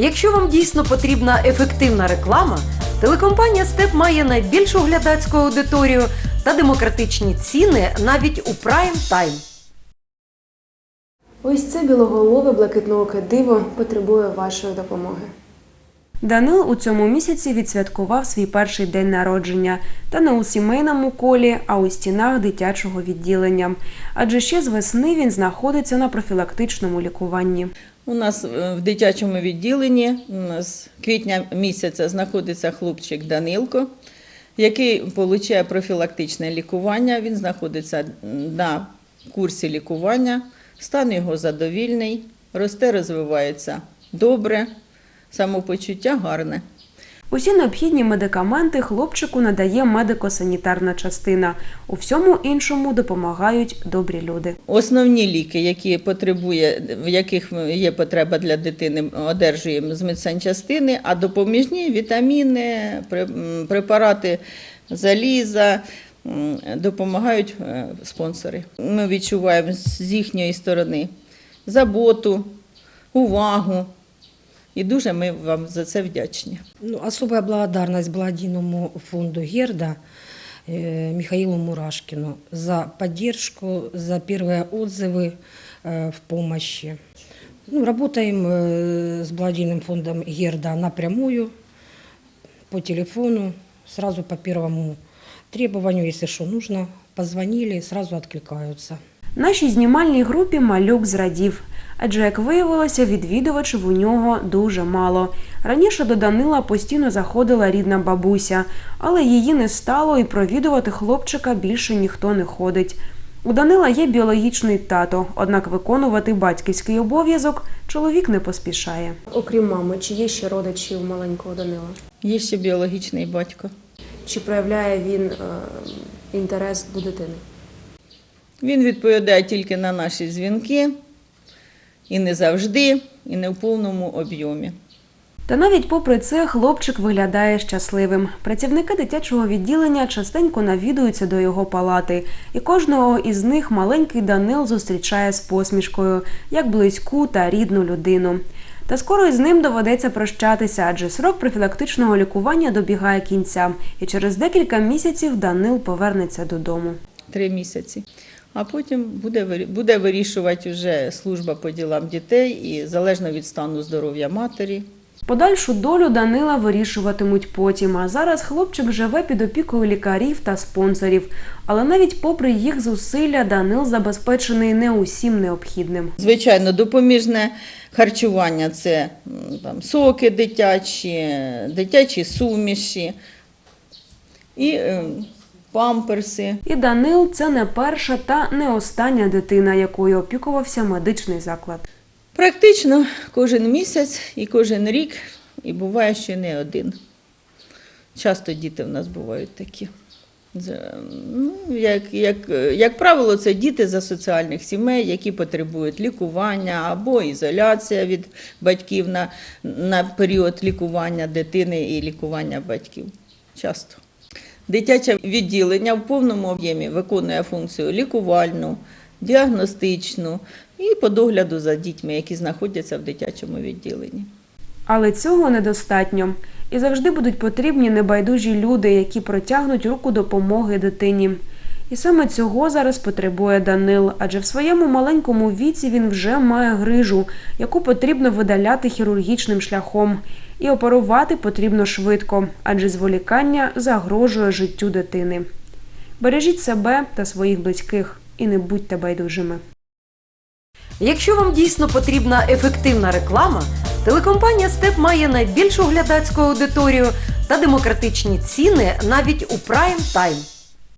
Якщо вам дійсно потрібна ефективна реклама, телекомпанія Степ має найбільшу глядацьку аудиторію та демократичні ціни навіть у прайм тайм. Ось це білоголове блакитнооке диво потребує вашої допомоги. Данил у цьому місяці відсвяткував свій перший день народження та не у сімейному колі, а у стінах дитячого відділення. Адже ще з весни він знаходиться на профілактичному лікуванні. У нас е, в дитячому відділенні з квітня місяця знаходиться хлопчик Данилко, який отримує профілактичне лікування. Він знаходиться на курсі лікування, стан його задовільний, росте, розвивається добре, самопочуття гарне. Усі необхідні медикаменти хлопчику надає медико-санітарна частина. У всьому іншому допомагають добрі люди. Основні ліки, які потребує, в яких є потреба для дитини, одержуємо з медсанчастини, а допоміжні вітаміни, препарати заліза допомагають е, спонсори. Ми відчуваємо з їхньої сторони заботу, увагу. І дуже ми вам за це вдячні. Ну, особая благодарность благодійному фонду Герда э, Михаилу Мурашкину за поддержку, за первые отзывы э, в помощи. Ну, работаем э, с благодійным фондом Герда напрямую, по телефону, сразу по первому требованию, если что нужно, позвонили, сразу откликаются. Нашій знімальній групі малюк зрадів, адже, як виявилося, відвідувачів у нього дуже мало. Раніше до Данила постійно заходила рідна бабуся, але її не стало і провідувати хлопчика більше ніхто не ходить. У Данила є біологічний тато, однак виконувати батьківський обов'язок чоловік не поспішає. Окрім мами, чи є ще родичі у маленького Данила? Є ще біологічний батько. Чи проявляє він е, інтерес до дитини? Він відповідає тільки на наші дзвінки, і не завжди, і не в повному об'ємі. Та навіть попри це хлопчик виглядає щасливим. Працівники дитячого відділення частенько навідуються до його палати, і кожного із них маленький Данил зустрічає з посмішкою, як близьку та рідну людину. Та скоро із ним доведеться прощатися, адже срок профілактичного лікування добігає кінця, і через декілька місяців Данил повернеться додому. Три місяці. А потім буде, буде вирішувати вже служба по ділам дітей і залежно від стану здоров'я матері. Подальшу долю Данила вирішуватимуть потім. А зараз хлопчик живе під опікою лікарів та спонсорів. Але навіть попри їх зусилля, Данил забезпечений не усім необхідним. Звичайно, допоміжне харчування це там, соки дитячі, дитячі суміші і е, памперси. І Данил це не перша та не остання дитина, якою опікувався медичний заклад. Практично кожен місяць і кожен рік, і буває, що не один. Часто діти в нас бувають такі. Ну, як, як, як правило, це діти з соціальних сімей, які потребують лікування або ізоляція від батьків на, на період лікування дитини і лікування батьків. Часто. Дитяче відділення в повному об'ємі виконує функцію лікувальну, діагностичну і по догляду за дітьми, які знаходяться в дитячому відділенні. Але цього недостатньо. І завжди будуть потрібні небайдужі люди, які протягнуть руку допомоги дитині. І саме цього зараз потребує Данил, адже в своєму маленькому віці він вже має грижу, яку потрібно видаляти хірургічним шляхом. І оперувати потрібно швидко, адже зволікання загрожує життю дитини. Бережіть себе та своїх близьких і не будьте байдужими. Якщо вам дійсно потрібна ефективна реклама, телекомпанія Степ має найбільшу глядацьку аудиторію та демократичні ціни навіть у прайм тайм.